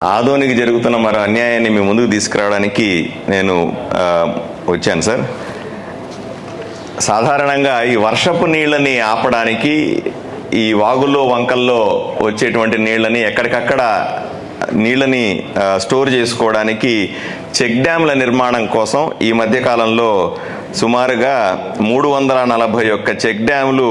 ఆదోనికి జరుగుతున్న మరో అన్యాయాన్ని మీ ముందుకు తీసుకురావడానికి నేను వచ్చాను సార్. సాధారణంగా ఈ వర్షపు నీళ్ళని ఆపడానికి ఈ వాగుల్లో వంకల్లో వచ్చేటువంటి నీళ్ళని ఎక్కడికక్కడ నీళ్ళని స్టోర్ చేసుకోవడానికి చెక్ డ్యాంల నిర్మాణం కోసం ఈ మధ్యకాలంలో సుమారుగా మూడు వందల నలభై ఒక్క చెక్ డ్యాంలు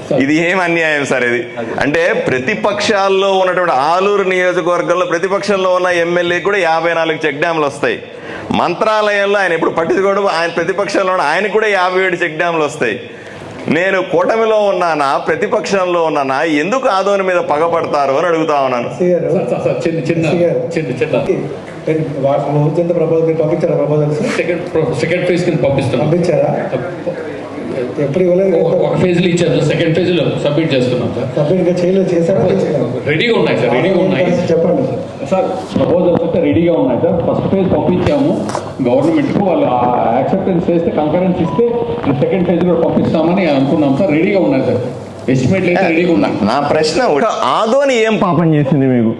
ఇది ఏం అన్యాయం సార్ ఇది? అంటే ప్రతిపక్షాల్లో ఉన్నటువంటి ఆలూరు నియోజకవర్గంలో ప్రతిపక్షంలో ఉన్న ఎమ్మెల్యే కూడా యాభై నాలుగు చెక్ డ్యాంలు వస్తాయి. మంత్రాలయంలో ఆయన ఎప్పుడు పట్టించుకోవడం ఆయన ప్రతిపక్షంలో ఉన్న ఆయనకు కూడా యాభై ఏడు చెక్ డ్యాంలు వస్తాయి. నేను కూటమిలో ఉన్నానా ప్రతిపక్షంలో ఉన్నానా ఎందుకు ఆదోని మీద పగపడతారు అని అడుగుతా ఉన్నాను. సిఆర్ సార్, సార్, సార్, చిన్న చిన్న చిన్న చిన్న. వాటి వచ్చిన ప్రపోజల్ మీరు పంపించారా? ప్రపోజల్స్? సెకండ్ సెకండ్ ఫేజ్ కింద పంపిస్తున్నాం. పంపించారా? ఎప్పుడు ఇవ్వలేదు. ఒక- ఒక ఫేజ్లో ఇచ్చారు సెకండ్ ఫేజ్లో సబ్మిట్ చేస్తున్నాం సార్. సబ్మిట్ చేయలేదు చేశారా? రెడీగా ఉన్నాయి సార్ రెడీగా ఉన్నాయి. చెప్పండి సార్. ప్రపోజల్స్ అయితే రెడీగా ఉన్నాయి సార్. First phase పంపించాము. గవర్నమెంట్కు వాళ్ళు యాక్సెప్టెన్స్ చేస్తే కన్ఫరెన్స్ ఇస్తే సెకండ్ ఫేజ్ కూడా పంపిస్తామని అనుకున్నాం సార్. రెడీగా ఉన్నాయి సార్. నా ప్రశ్న ఆదోని ఏం పాపం చేసింది మీకు?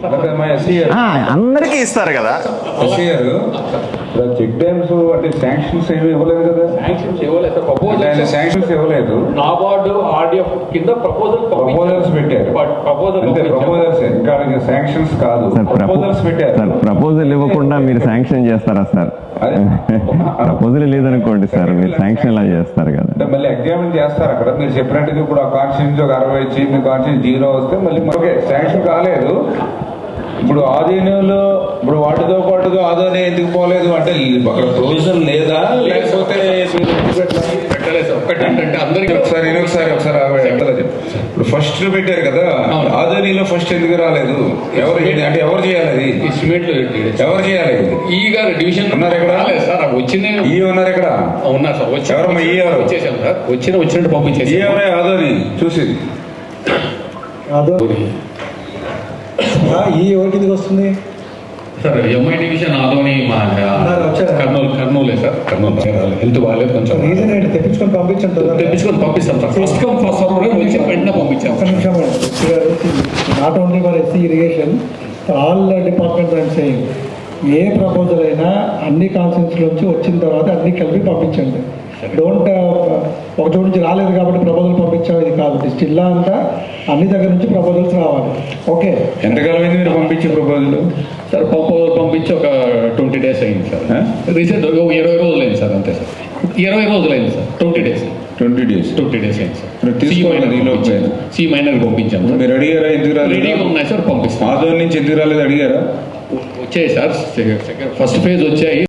ఆ, అందరికీ ఇస్తారు కదా? చెక్ డ్యామ్స్ అంటే శాంక్షన్స్ ఏమి ఇవ్వలేదు కదా? శాంక్షన్స్ ఇవ్వలేదు. ప్రపోజల్స్ శాంక్షన్స్ ఇవ్వలేదు. నాబార్డు ఆర్డిఎఫ్ కింద ప్రపోజల్ ప్రపోజల్స్ పెట్టారు. ప్రపోజల్ అంటే ప్రపోజల్స్ ఇంకా శాంక్షన్స్ కాదు. సార్ ప్రపోజల్స్ పెట్టారు సార్ ప్రపోజల్ ఇవ్వకుండా మీరు శాంక్షన్ చేస్తారా సార్. ప్రపోజల్ లేదనుకోండి సార్ మీరు శాంక్షన్ ఎలా చేస్తారు కదా? అంటే మళ్ళీ ఎగ్జామిన్ చేస్తారు అక్కడ. మీరు చెప్పినట్టుగా ఇప్పుడు ఆ కాన్స్టిట్యూన్స్ ఒక అరవై వచ్చి మీ కాన్స్టిట్యూన్స్ జీరో వస్తే మళ్ళీ ఓకే శాంక్షన్ కాలేదు ఇప్పుడు ఆధీనంలో ఇప్పుడు వాటితో పాటుగా ఆదాయం ఎందుకు పోలేదు అంటే అక్కడ ప్రొవిజన్ లేదా లేకపోతే పెట్టలేదు? ఒకటి ఏంటంటే అందరికీ ఒకసారి ఒకసారి. ఎక్కడ. ఇప్పుడు ఫస్ట్ పెట్టారు కదా. ఆదోనిలో ఫస్ట్ ఎందుకు రాలేదు ఎవరు? అంటే ఎవరు చేయాలి అది ఎవరు చేయాలి ఇది ఈ గారు డివిజన్ ఉన్నారు ఇక్కడ? రాలేదు వచ్చింది ఈ ఉన్నారు ఇక్కడ ఉన్నారు సార్ వచ్చి ఎవరమ్మా ఈ? వచ్చేసాం సార్. వచ్చిన వచ్చినట్టు పంపించేసి. ఎవరే ఆదోని చూసింది. అదో ఆ, ఈ ఎవరికి కిందకి వస్తుంది? సార్ ఎంఐ డివిజన్ ఆదోని మా? కర్నూలు కర్నూలే సార్. కర్నూలు హెల్త్ బాగాలేదు కొంచెం. రీజన్ ఏంటి? తెప్పించుకొని పంపించండి తెప్పించుకొని పంపిస్తాం sir. First come first server వచ్చి వెంటనే పంపించాం ఒక్క నిమిషం not only for SC irrigation. All departments and saying a proposal అయినా అన్ని కాన్సెన్స్ నుంచి వచ్చిన తర్వాత అన్ని కలిపి పంపించండి. డోంట్ ఒక చోటు నుంచి రాలేదు కాబట్టి ప్రపోజల్ పంపించాం ఇది కాదు. జిల్లా అంతా అన్ని దగ్గర నుంచి ప్రపోజల్స్ రావాలి. ఓకే ఎంతకాలం అయింది మీరు పంపించే ప్రపోజల్ సార్ ప్రపోజల్ పంపించి ఒక ట్వంటీ డేస్ అయింది సార్. రీసెంట్ ఇరవై రోజులు అయింది సార్ అంతే సార్. ఇరవై రోజులు అయింది sir twenty days. Twenty days. Twenty days అయింది sir. C minor C minor పంపించాం. సార్. మీరు అడిగారా ఎందుకు రెడీగా రాలేదు ఉన్నాయి సార్ పంపిస్తాం. ఆదోని నుంచి ఎందుకు రాలేదు అడిగారా? వచ్చాయి సార్. ఫస్ట్ ఫేజ్ వచ్చాయి.